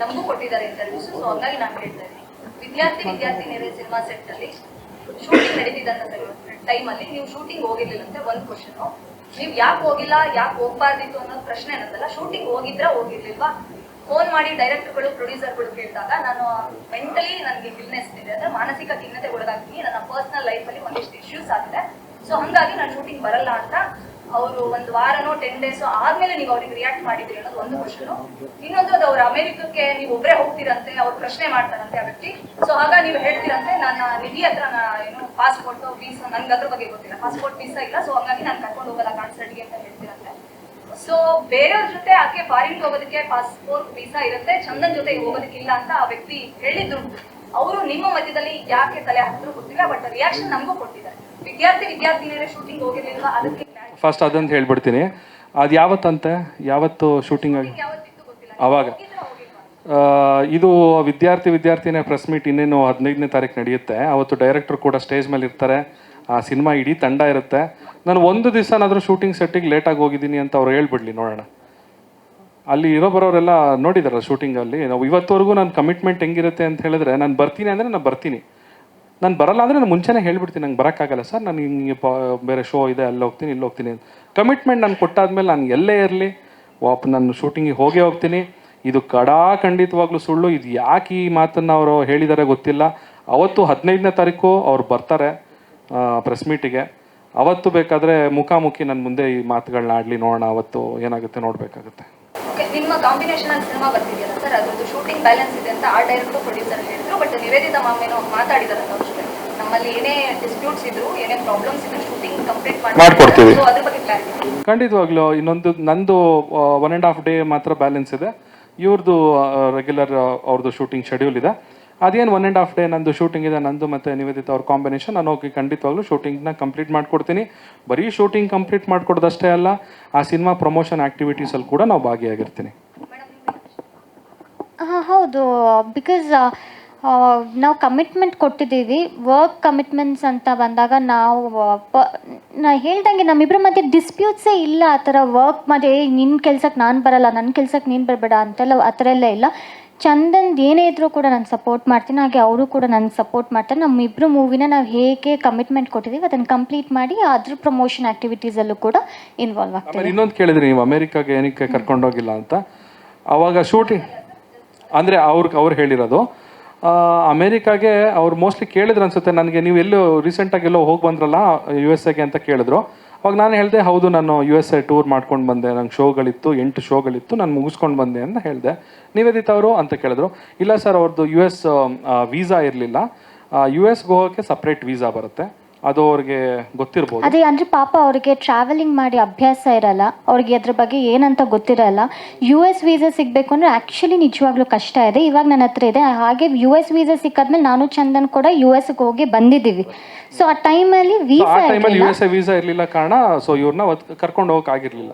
ನಮಗೂ ಕೊಟ್ಟಿದ್ದಾರೆ interviews so ಹಂಗಾಗಿ ನಾನು ಹೇಳ್ತಾ ಇದ್ದೀನಿ. ವಿದ್ಯಾರ್ಥಿ ವಿದ್ಯಾರ್ಥಿನಿಯರೇ ಸಿನಿಮಾ ಸೆಟ್ ಅಲ್ಲಿ ಶೂಟಿಂಗ್ ನಡೀತಿದ್ದಂತ ಟೈಮ್ ಅಲ್ಲಿ ನೀವು ಶೂಟಿಂಗ್ ಹೋಗಿರ್ಲಿಲ್ಲ ಅಂತ ಒಂದು ಕ್ವಶನ್ ನೀವು ಯಾಕೆ ಹೋಗಿಲ್ಲ, ಯಾಕೆ ಹೋಗ್ಬಾರ್ದಿತ್ತು ಅನ್ನೋದು ಪ್ರಶ್ನೆ ಅನ್ನೋದಲ್ಲ ಶೂಟಿಂಗ್ ಹೋಗಿದ್ರ ಹೋಗಿರ್ಲಿಲ್ವಾ? ಫೋನ್ ಮಾಡಿ ಡೈರೆಕ್ಟರ್ಗಳು ಪ್ರೊಡ್ಯೂಸರ್ಗಳು ಕೇಳಿದಾಗ ನಾನು ಮೆಂಟಲಿ ನನಗೆ ಇಲ್ನೆಸ್ ಇದೆ, ಅಂದ್ರೆ ಮಾನಸಿಕ ಖಿನ್ನತೆ ಒಳಗಾಗ್ತೀನಿ ನನ್ನ ಪರ್ಸನಲ್ ಲೈಫಲ್ಲಿ ಒಂದಿಷ್ಟು ಇಶ್ಯೂಸ್ ಆಗಿದೆ. ಸೊ ಹಂಗಾಗಿ ನಾನು ಶೂಟಿಂಗ್ ಬರಲ್ಲ ಅಂತ ಅವರು ಒಂದು ವಾರನೋ ಟೆನ್ ಡೇಸ್ ಆದ್ಮೇಲೆ ನೀವು ಅವ್ರಿಗೆ ರಿಯಾಕ್ಟ್ ಮಾಡಿದ್ರಿ ಅನ್ನೋದು ಒಂದು ಕ್ವಶನ್ ಇನ್ನೊಂದು ಅದು ಅವ್ರ ಅಮೆರಿಕಕ್ಕೆ ನೀವು ಒಬ್ಬರೇ ಹೋಗ್ತೀರಂತೆ, ಅವ್ರು ಪ್ರಶ್ನೆ ಮಾಡ್ತಾರಂತೆ ಆ ವ್ಯಕ್ತಿ. ಸೊ ಆಗ ನೀವು ಹೇಳ್ತೀರಂತೆ, ನನ್ನ ನಿಧಿ ಹತ್ರ ಏನು ಪಾಸ್ಪೋರ್ಟ್ ವೀಸಾ ನನ್ಗೆ ಅದ್ರ ಬಗ್ಗೆ ಗೊತ್ತಿಲ್ಲ. ಪಾಸ್ಪೋರ್ಟ್ ವೀಸಾ ಇಲ್ಲ ಸೊ ಹಂಗಾಗಿ ನಾನು ಕರ್ಕೊಂಡು ಹೋಗಲ್ಲ ಕಾನ್ಸರ್ಟ್ಗೆ ಅಂತ ಹೇಳ್ತೀರಂತೆ. ಸೊ ಬೇರೆಯವ್ರ ಜೊತೆ ಆಕೆ ಫಾರಿನ್ ಹೋಗೋದಕ್ಕೆ ಪಾಸ್ಪೋರ್ಟ್ ವೀಸಾ ಇರುತ್ತೆ, ಚಂದನ್ ಜೊತೆ ಹೋಗೋದಕ್ಕಿಲ್ಲ ಅಂತ ಆ ವ್ಯಕ್ತಿ ಹೇಳಿದ್ರು. ಅವರು ನಿಮ್ಮ ಮಧ್ಯದಲ್ಲಿ ಯಾಕೆ ತಲೆ ಹಾಕಿದ್ರು ಗೊತ್ತಿಲ್ಲ ಬಟ್ ರಿಯಾಕ್ಷನ್ ನಮಗೂ ಕೊಟ್ಟಿದ್ದಾರೆ. ವಿದ್ಯಾರ್ಥಿ ವಿದ್ಯಾರ್ಥಿನಿಯರೇ ಶೂಟಿಂಗ್ ಹೋಗಿರ್ಲಿಲ್ವಾ? ಅದಕ್ಕೆ ಫಸ್ಟ್ ಅದಂತ ಹೇಳ್ಬಿಡ್ತೀನಿ. ಅದು ಯಾವತ್ತಂತೆ? ಯಾವತ್ತು ಶೂಟಿಂಗ್ ಆಗಿ? ಯಾವತ್ತಿತ್ತು ಗೊತ್ತಿಲ್ಲ ಅವಾಗ. ಆ, ಇದು ವಿದ್ಯಾರ್ಥಿ ವಿದ್ಯಾರ್ಥಿನೇ ಪ್ರೆಸ್ ಮೀಟ್ ಇನ್ನೇನು ಹದಿನೈದನೇ ತಾರೀಕು ನಡೆಯುತ್ತೆ. ಅವತ್ತು ಡೈರೆಕ್ಟರ್ ಕೂಡ ಸ್ಟೇಜ್ ಮೇಲೆ ಇರ್ತಾರೆ. ಆ ಸಿನಿಮಾ ಇಡೀ ತಂಡ ಇರುತ್ತೆ. ನಾನು ಒಂದು ದಿವಸನಾದರೂ ಶೂಟಿಂಗ್ ಸೆಟ್ಟಿಗೆ ಲೇಟಾಗಿ ಹೋಗಿದ್ದೀನಿ ಅಂತ ಅವ್ರು ಹೇಳ್ಬಿಡ್ಲಿ ನೋಡೋಣ. ಅಲ್ಲಿ ಇರೋ ಬರೋರೆಲ್ಲ ನೋಡಿದಾರ ಶೂಟಿಂಗಲ್ಲಿ ನಾವು ಇವತ್ತವರೆಗೂ ನನ್ನ ಕಮಿಟ್ಮೆಂಟ್ ಹೆಂಗಿರುತ್ತೆ ಅಂತ ಹೇಳಿದ್ರೆ ನಾನು ಬರ್ತೀನಿ ಅಂದರೆ ನಾನು ಬರ್ತೀನಿ. ನಾನು ಬರಲ್ಲ ಅಂದರೆ ನಾನು ಮುಂಚೆನೇ ಹೇಳಿಬಿಡ್ತೀನಿ, ನಂಗೆ ಬರೋಕ್ಕಾಗಲ್ಲ. ಸರ್, ನಾನು ಹಿಂಗೆ ಪ, ಬೇರೆ ಶೋ ಇದೆ, ಅಲ್ಲಿ ಹೋಗ್ತೀನಿ, ಇಲ್ಲಿ ಹೋಗ್ತೀನಿ ಕಮಿಟ್ಮೆಂಟ್ ನಾನು ಕೊಟ್ಟಾದ್ಮೇಲೆ ನಾನು ಎಲ್ಲೇ ಇರಲಿ, ವಾಪ್, ನಾನು ಶೂಟಿಂಗಿಗೆ ಹೋಗೇ ಹೋಗ್ತೀನಿ. ಇದು ಕಡಾ ಖಂಡಿತವಾಗ್ಲೂ ಸುಳ್ಳು. ಇದು ಯಾಕೆ ಈ ಮಾತನ್ನು ಅವರು ಹೇಳಿದ್ದಾರೆ ಗೊತ್ತಿಲ್ಲ. ಅವತ್ತು ಹದಿನೈದನೇ ತಾರೀಕು ಅವ್ರು ಬರ್ತಾರೆ ಪ್ರೆಸ್ ಮೀಟಿಗೆ ಅವತ್ತು ಬೇಕಾದರೆ ಮುಖಾಮುಖಿ ನನ್ನ ಮುಂದೆ ಈ ಮಾತುಗಳನ್ನ ಆಡಲಿ, ನೋಡೋಣ, ಅವತ್ತು ಏನಾಗುತ್ತೆ ನೋಡಬೇಕಾಗುತ್ತೆ. ಸರ್ ಅದ್ರದ್ದು ಶೂಟಿಂಗ್ ಬ್ಯಾಲೆನ್ಸ್ ಇದೆ ಅಂತ ಆ ಡೈರೆಕ್ಟರ್ ಪ್ರೊಡ್ಯೂಸರ್ ಹೇಳಿದ್ರು. ಬಟ್ ನಿವೇದಿತಾ ಮ್ಯಾಮ್ ಏನೋ ಮಾತಾಡಿದಾರಂತ ಅವ್ರ ನಮ್ಮಲ್ಲಿ ಏನೇ ಡಿಸ್ಪ್ಯೂಟ್ಸ್ ಇದ್ರು ಏನೇ ಪ್ರಾಬ್ಲಮ್ಸ್ ಇದ್ರು ಶೂಟಿಂಗ್ ಕಂಪ್ಲೀಟ್ ಮಾಡ್ಕೊಡ್ತೀವಿ. ಸೊ ಅದ್ರ ಬಗ್ಗೆ ಕ್ಲಾರಿಟಿ ಖಂಡಿತವಾಗ್ಲೂ ಇನ್ನೊಂದು ನಂದು ಒನ್ ಆ್ಯಂಡ್ ಹಾಫ್ ಡೇ ಮಾತ್ರ ಬ್ಯಾಲೆನ್ಸ್ ಇದೆ. ಇವ್ರದ್ದು ರೆಗ್ಯುಲರ್ ಅವ್ರದ್ದು ಶೂಟಿಂಗ್ ಶೆಡ್ಯೂಲ್ ಇದೆ. ಅದೇನು ಒನ್ ಆ್ಯಂಡ್ ಹಾಫ್ ಡೇ ನಂದು ಶೂಟಿಂಗ್ ಇದೆ ನಂದು ಮತ್ತು ನಿವೇದಿತ ಅವ್ರ ಕಾಂಬಿನೇಷನ್ ನಾನು ಹೋಗಿ ಖಂಡಿತವಾಗ್ಲೂ ಶೂಟಿಂಗ್ನ ಕಂಪ್ಲೀಟ್ ಮಾಡ್ಕೊಡ್ತೀನಿ. ಬರೀ ಶೂಟಿಂಗ್ ಕಂಪ್ಲೀಟ್ ಮಾಡಿಕೊಡೋದಷ್ಟೇ ಅಲ್ಲ ಆ ಸಿನಿಮಾ ಪ್ರಮೋಷನ್ ಆ್ಯಕ್ಟಿವಿಟೀಸಲ್ಲಿ ಕೂಡ ನಾವು ಭಾಗಿಯಾಗಿರ್ತೀನಿ. ಹಾಂ, ಹೌದು. ಬಿಕಾಸ್ ನಾವು ಕಮಿಟ್ಮೆಂಟ್ ಕೊಟ್ಟಿದ್ದೀವಿ. ವರ್ಕ್ ಕಮಿಟ್ಮೆಂಟ್ಸ್ ಅಂತ ಬಂದಾಗ ನಾವು ಪ, ನಾ ಹೇಳ್ದಂಗೆ ನಮ್ಮಿಬ್ಬರ ಮಧ್ಯೆ ಡಿಸ್ಪ್ಯೂಟ್ಸೇ ಇಲ್ಲ ಆ ಥರ ವರ್ಕ್ ಮಧ್ಯೆ ನಿನ್ನ ಕೆಲ್ಸಕ್ಕೆ ನಾನು ಬರಲ್ಲ ನನ್ನ ಕೆಲ್ಸಕ್ಕೆ ನೀನು ಬರಬೇಡ ಅಂತೆಲ್ಲ ಆ ಥರ ಎಲ್ಲ ಇಲ್ಲ. ಚಂದನ್ ಏನೇ ಇದ್ರೂ ಕೂಡ ನಾನು ಸಪೋರ್ಟ್ ಮಾಡ್ತೀನಿ. ಹಾಗೆ ಅವರು ಕೂಡ ನನಗೆ ಸಪೋರ್ಟ್ ಮಾಡ್ತಾರೆ. ನಮ್ಮಿಬ್ಬರು ಮೂವಿನ ನಾವು ಹೇಗೆ ಕಮಿಟ್ಮೆಂಟ್ ಕೊಟ್ಟಿದ್ದೀವಿ, ಅದನ್ನು ಕಂಪ್ಲೀಟ್ ಮಾಡಿ ಅದ್ರ ಪ್ರಮೋಷನ್ ಆ್ಯಕ್ಟಿವಿಟೀಸಲ್ಲೂ ಕೂಡ ಇನ್ವಾಲ್ವ್ ಆಗ್ತಾರೆ ಇನ್ನೊಂದು ಕೇಳಿದ್ರಿ, ನೀವು ಅಮೇರಿಕಾಗೆ ಏನಕ್ಕೆ ಕರ್ಕೊಂಡೋಗಿಲ್ಲ ಅಂತ? ಅವಾಗ ಶೂಟಿಂಗ್ ಅಂದರೆ ಅವ್ರಿಗೆ ಅವ್ರು ಹೇಳಿರೋದು. ಅಮೇರಿಕಾಗೆ ಅವ್ರು ಮೋಸ್ಟ್ಲಿ ಕೇಳಿದ್ರು ಅನ್ಸುತ್ತೆ, ನನಗೆ ನೀವು ಎಲ್ಲೂ ರೀಸೆಂಟಾಗಿ ಎಲ್ಲೋ ಹೋಗಿ ಬಂದ್ರಲ್ಲ ಯು ಎಸ್ ಎಗೆ ಅಂತ ಕೇಳಿದ್ರು. ಅವಾಗ ನಾನು ಹೇಳಿದೆ, ಹೌದು, ನಾನು ಯು ಎಸ್ ಎ ಟೂರ್ ಮಾಡ್ಕೊಂಡು ಬಂದೆ. ನಂಗೆ ಶೋಗಳಿತ್ತು, ಎಂಟು ಶೋಗಳಿತ್ತು, ನಾನು ಮುಗಿಸ್ಕೊಂಡು ಬಂದೆ ಅಂತ ಹೇಳಿದೆ. ನಿವೇದಿತ ಅವರು? ಅಂತ ಕೇಳಿದ್ರು. ಇಲ್ಲ ಸರ್ ಅವ್ರದ್ದು ಯು ಎಸ್ ವೀಸಾ ಇರಲಿಲ್ಲ. ಯು ಎಸ್ಗೆ ಹೋಗೋಕ್ಕೆ ಸಪ್ರೇಟ್ ವೀಸಾ ಬರುತ್ತೆ. ಅದು ಅವ್ರಿಗೆ ಗೊತ್ತಿರಬಹುದು ಅದೇ ಅಂದ್ರೆ ಪಾಪ ಅವರಿಗೆ ಟ್ರಾವೆಲಿಂಗ್ ಮಾಡಿ ಅಭ್ಯಾಸ ಇರಲ್ಲ ಅವ್ರಿಗೆ ಅದ್ರ ಬಗ್ಗೆ ಏನಂತ ಗೊತ್ತಿರಲ್ಲ. ಯು ಎಸ್ ವೀಸಾ ಸಿಗಬೇಕು ಅಂದ್ರೆ ಆಕ್ಚುಲಿ ನಿಜವಾಗ್ಲೂ ಕಷ್ಟ ಇದೆ. ಇವಾಗ ನನ್ನ ಹತ್ರ ಇದೆ. ಹಾಗೆ ಯು ಎಸ್ ವೀಸಾ ಸಿಕ್ಕಾದ್ಮೇಲೆ ನಾನು ಚಂದನ್ ಕೂಡ ಯು ಎಸ್ಗೆ ಹೋಗಿ ಬಂದಿದ್ದೀವಿ. ಸೊ ಆ ಟೈಮಲ್ಲಿ ಆ ವೀಸಾ ಟೈಮಲ್ಲಿ ಯು ಇರಲಿಲ್ಲ. ಎಸ್ ಎ ವೀಸಾ ಇರಲಿಲ್ಲ ಕಾರಣ ಸೊ ಇವ್ರನ್ನ ಕರ್ಕೊಂಡು ಹೋಗಕ್ಕೆ ಆಗಿರ್ಲಿಲ್ಲ.